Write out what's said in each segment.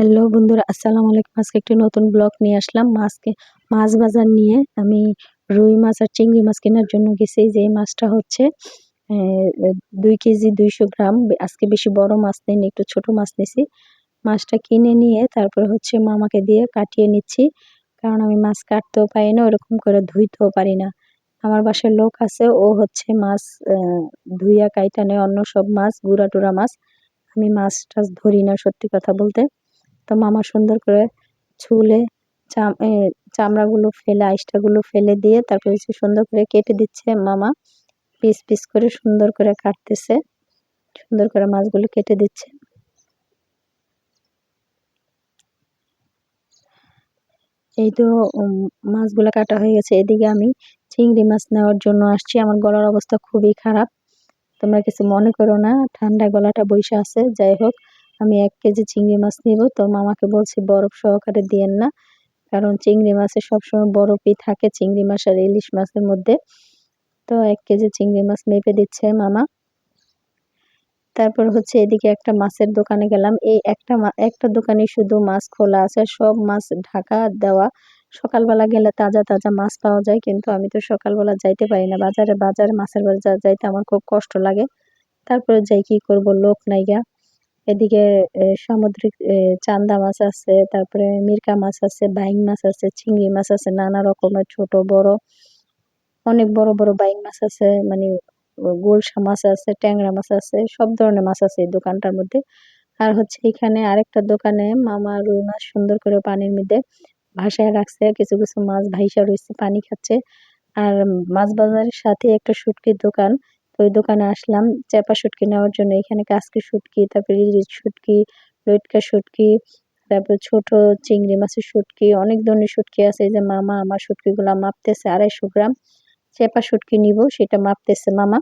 Hello বন্ধুরা, আসসালামু আলাইকুম। আজকে একটি নতুন ব্লগ নিয়ে আসলাম। মাছকে মাছ বাজার নিয়ে আমি রুই মাছ আর চিংড়ি মাছ কেনার জন্য গেছি। যে মাছটা হচ্ছে দুই কেজি দুইশো গ্রাম। আজকে বেশি বড় মাছ নেই একটু ছোট মাছ নিয়েছি মাছটা কিনে নিয়ে তারপরে হচ্ছে মামাকে দিয়ে কাটিয়ে নিচ্ছি। কারণ আমি মাছ কাটতেও পারি না, ওরকম করে ধুইতেও পারি না। আমার বাসায় লোক আছে, ও হচ্ছে মাছ ধুইয়া কাইটা নেয়, অন্য সব মাছ, গুড়া টুরা মাছ। আমি মাছ টাছ ধরি না, সত্যি কথা বলতে। তো মামা সুন্দর করে ছুলে চাম চামড়াগুলো ফেলে, আইসটাগুলো ফেলে দিয়ে তারপরে হচ্ছে সুন্দর করে কেটে দিচ্ছে মামা। পিস পিস করে সুন্দর করে কাটতেছে। সুন্দর করে মাছগুলো কেটে দিচ্ছে। এই তো মাছগুলো কাটা হয়ে গেছে। এদিকে আমি চিংড়ি মাছ নেওয়ার জন্য আসছি। আমার গলার অবস্থা খুবই খারাপ। তোমরা কিছু মনে করো না, ঠান্ডা গলাটা বইসা আছে। যাই হোক আমি এক কেজি চিংড়ি মাছ নিব, তো মামাকে বলছি বরফ সহকারে দিয়েন না। কারণ চিংড়ি মাছে সবসময় বরফই থাকে, চিংড়ি মাছ আর ইলিশ মাছের মধ্যে। তো এক কেজি চিংড়ি মাছ মেপে দিচ্ছে মামা। তারপর হচ্ছে এদিকে একটা মাছের দোকানে গেলাম। এই একটা একটা দোকানে শুধু মাছ খোলা আছে সব মাছ ঢাকা দেওয়া। সকালবেলা গেলে তাজা তাজা মাছ পাওয়া যায়, কিন্তু আমি তো সকালবেলা যাইতে পারি না। বাজারে বাজারে মাছের বাজার যাইতে আমার খুব কষ্ট লাগে। তারপরে যাই, কি করব? লোক নাই গা। এদিকে সামুদ্রিক চান্দা মাছ আছে, তারপরে মিরকা মাছ আছে, বাইং মাছ আছে, চিংড়ি মাছ আছে, নানা রকমের ছোট, বড়, অনেক বড় বড় বাইং মাছ আছে মানে গোলসা মাছ আছে, ট্যাংরা মাছ আছে, সব ধরনের মাছ আছে এই দোকানটার মধ্যে। আর হচ্ছে এখানে আরেকটা দোকানে মামা রুই মাছ সুন্দর করে পানির মধ্যে ভাসায় রাখছে, কিছু কিছু মাছ ভাইসা রয়েছে, পানি খাচ্ছে। আর মাছ বাজারের সাথে একটা শুটকির দোকান ওই দোকানে আসলাম চাপা শুটকি নেওয়ার জন্য। এখানে কাসকি শুটকি তারপরে ইলিশ শুটকি লইটকা শুটকি তারপর ছোট চিংড়ি মাছের শুটকি অনেক ধরনের শুটকি আছে। এই যে মামা আমার শুটকিগুলো মাপতেছে আড়াইশো গ্রাম। চেপা শুটকি নিব, সেটা মাপতেছে মামা।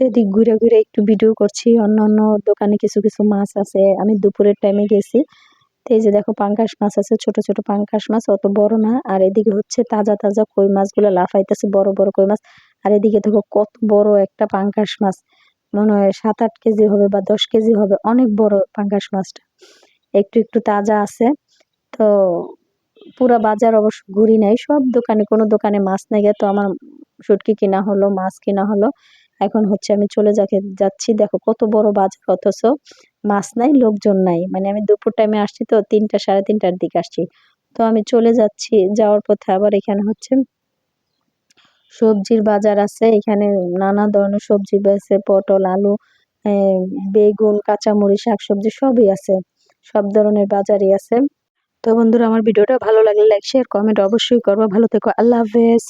এদিক ঘুরে ঘুরে একটু ভিডিও করছি। অন্য অন্য দোকানে কিছু কিছু মাছ আছে। আমি দুপুরের টাইমে গেছি। এই যে দেখো পাঙ্কাশ মাছ আছে, ছোট ছোট পাঙ্কাশ মাছ, অত বড় না। আর এদিকে হচ্ছে তাজা তাজা কই মাছগুলো লাফাইতেছে, বড় বড় কই মাছ। আর এদিকে দেখো কত বড় একটা পাঙ্কাশ মাছ। মনে হয় সাত আট কেজি হবে বা দশ কেজি হবে, অনেক বড় পাঙ্কাশ মাছটা। একটু একটু তাজা আছে। তো পুরা বাজার অবশ্য ঘুরি নাই, সব দোকানে, কোনো দোকানে মাছ নাই। তো আমার শুটকি কিনা হলো, মাছ কিনা হলো। এখন হচ্ছে আমি চলে যাকে, যাচ্ছি। দেখো কত বড় বাজার অথচ। মাছ নাই, লোকজন নাই। মানে আমি দুপুর টাইমে আসছি তো, তিনটা, সাড়ে তিনটার দিকে আসছি। তো আমি চলে যাচ্ছি, যাওয়ার পথে আবার এখানে হচ্ছে সবজির বাজার আছে। এখানে নানা ধরনের সবজি বেছে পটল, আলু বেগুন, কাঁচামরিচ, শাকসবজি সবই আছে। সব ধরনের বাজারই আছে। তো বন্ধুরা, আমার ভিডিওটা ভালো লাগলে লাইক শেয়ার কমেন্ট অবশ্যই করব। ভালো থেকো। আল্লাহ হাফেজ।